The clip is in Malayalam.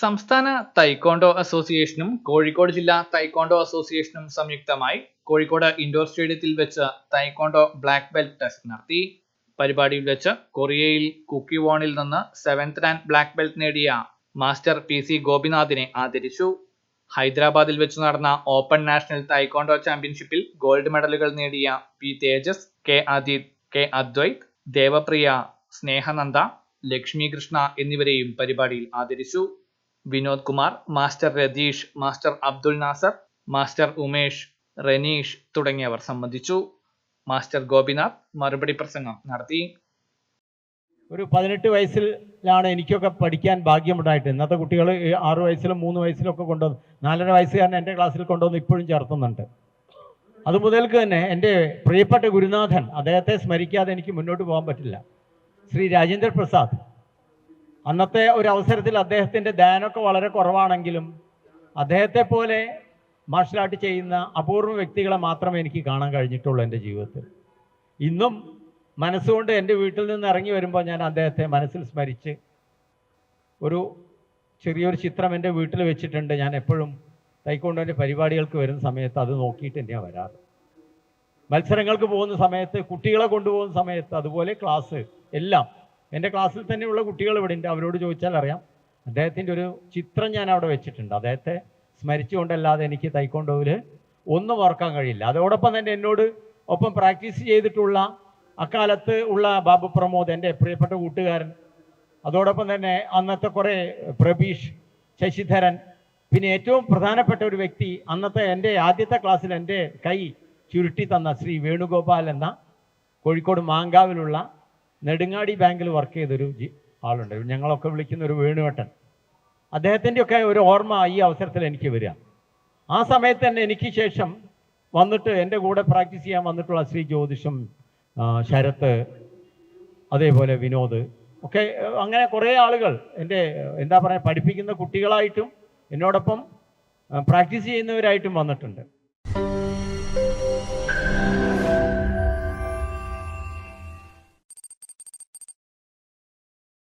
സംസ്ഥാന തൈക്കോണ്ടോ അസോസിയേഷനും കോഴിക്കോട് ജില്ലാ തൈക്കോണ്ടോ അസോസിയേഷനും സംയുക്തമായി കോഴിക്കോട് ഇൻഡോർ സ്റ്റേഡിയത്തിൽ വെച്ച് തൈക്കോണ്ടോ ബ്ലാക്ക് ബെൽറ്റ് ടെസ്റ്റ് നടത്തി. പരിപാടിയിൽ വെച്ച് കൊറിയയിൽ കുക്കി വോണിൽ നിന്ന് സെവൻത് റാങ്ക് ബ്ലാക്ക് ബെൽറ്റ് നേടിയ മാസ്റ്റർ പി സി ഗോപിനാഥിനെ ആദരിച്ചു. ഹൈദരാബാദിൽ വെച്ച് നടന്ന ഓപ്പൺ നാഷണൽ തൈക്കോണ്ടോ ചാമ്പ്യൻഷിപ്പിൽ ഗോൾഡ് മെഡലുകൾ നേടിയ P Thejas K Adith K Adwaith Devapriya Snehananda Lakshmi Krishna എന്നിവരെയും പരിപാടിയിൽ ആദരിച്ചു. Vinod Kumar master Ratheesh master Abdul Nasar master Umesh Ranish തുടങ്ങിയവർ സംബന്ധിച്ചു. മാസ്റ്റർ ഗോപിനാഥ് മറുപടി പ്രസംഗം നടത്തി. ഒരു പതിനെട്ട് വയസ്സിലാണ് എനിക്കൊക്കെ പഠിക്കാൻ ഭാഗ്യമുണ്ടായിട്ട്. ഇന്നത്തെ കുട്ടികൾ ആറു വയസ്സിലും മൂന്ന് വയസ്സിലും ഒക്കെ കൊണ്ടുവന്ന് നാലര വയസ്സുകാരൻ എന്റെ ക്ലാസ്സിൽ കൊണ്ടുവന്ന് ഇപ്പോഴും ചേർത്തുന്നുണ്ട്. അത് മുതൽക്ക് തന്നെ എന്റെ പ്രിയപ്പെട്ട ഗുരുനാഥൻ അദ്ദേഹത്തെ സ്മരിക്കാതെ എനിക്ക് മുന്നോട്ട് പോകാൻ പറ്റില്ല. ശ്രീ രാജേന്ദ്ര പ്രസാദ് അന്നത്തെ ഒരു അവസരത്തിൽ അദ്ദേഹത്തിന്റെ ധ്യാനമൊക്കെ വളരെ കുറവാണെങ്കിലും അദ്ദേഹത്തെ പോലെ മാർഷൽ ആർട്ട് ചെയ്യുന്ന അപൂർവ വ്യക്തികളെ മാത്രമേ എനിക്ക് കാണാൻ കഴിഞ്ഞിട്ടുള്ളൂ എന്റെ ജീവിതത്തിൽ. ഇന്നും മനസ്സുകൊണ്ട് എന്റെ വീട്ടിൽ നിന്ന് ഇറങ്ങി വരുമ്പോൾ ഞാൻ അദ്ദേഹത്തെ മനസ്സിൽ സ്മരിച്ച് ഒരു ചെറിയൊരു ചിത്രം എന്റെ വീട്ടിൽ വെച്ചിട്ടുണ്ട്. ഞാൻ എപ്പോഴും തൈക്കൊണ്ടോന്റെ പരിപാടികൾക്ക് വരുന്ന സമയത്ത് അത് നോക്കിയിട്ട് തന്നെയാണ് വരാറ്. മത്സരങ്ങൾക്ക് പോകുന്ന സമയത്ത് കുട്ടികളെ കൊണ്ടുപോകുന്ന സമയത്ത് അതുപോലെ ക്ലാസ് എല്ലാം എന്റെ ക്ലാസ്സിൽ തന്നെയുള്ള കുട്ടികൾ ഇവിടെ ഉണ്ട് അവരോട് ചോദിച്ചാൽ അറിയാം. അദ്ദേഹത്തിന്റെ ഒരു ചിത്രം ഞാൻ അവിടെ വെച്ചിട്ടുണ്ട്. അദ്ദേഹത്തെ സ്മരിച്ചുകൊണ്ടല്ലാതെ എനിക്ക് തൈക്കൊണ്ടോയിൽ ഒന്നും ഓർക്കാൻ കഴിയില്ല. അതോടൊപ്പം തന്നെ എന്നോട് ഒപ്പം പ്രാക്ടീസ് ചെയ്തിട്ടുള്ള അക്കാലത്ത് ഉള്ള ബാബു പ്രമോദ് എന്റെ പ്രിയപ്പെട്ട കൂട്ടുകാരൻ. അതോടൊപ്പം തന്നെ അന്നത്തെ കുറേ പ്രബീഷ് ശശിധരൻ. പിന്നെ ഏറ്റവും പ്രധാനപ്പെട്ട ഒരു വ്യക്തി അന്നത്തെ എന്റെ ആദ്യത്തെ ക്ലാസ്സിൽ എന്റെ കൈ ചുരുട്ടി തന്ന ശ്രീ വേണുഗോപാൽ എന്ന കോഴിക്കോട് മാങ്കാവിലുള്ള നെടുങ്ങാടി ബാങ്കിൽ വർക്ക് ചെയ്തൊരു ആളുണ്ട്. ഞങ്ങളൊക്കെ വിളിക്കുന്ന ഒരു വേണുവേട്ടൻ. അദ്ദേഹത്തിന്റെയൊക്കെ ഒരു ഓർമ്മ ഈ അവസരത്തിൽ എനിക്ക് വരിക. ആ സമയത്ത് തന്നെ എനിക്ക് ശേഷം വന്നിട്ട് എന്റെ കൂടെ പ്രാക്ടീസ് ചെയ്യാൻ വന്നിട്ടുള്ള ശ്രീ ജ്യോതിഷം ശരത്ത് അതേപോലെ വിനോദ് ഒക്കെ അങ്ങനെ കുറേ ആളുകൾ എന്റെ എന്താ പറയുക പഠിപ്പിക്കുന്ന കുട്ടികളായിട്ടും എന്നോടൊപ്പം പ്രാക്ടീസ് ചെയ്യുന്നവരായിട്ടും വന്നിട്ടുണ്ട്.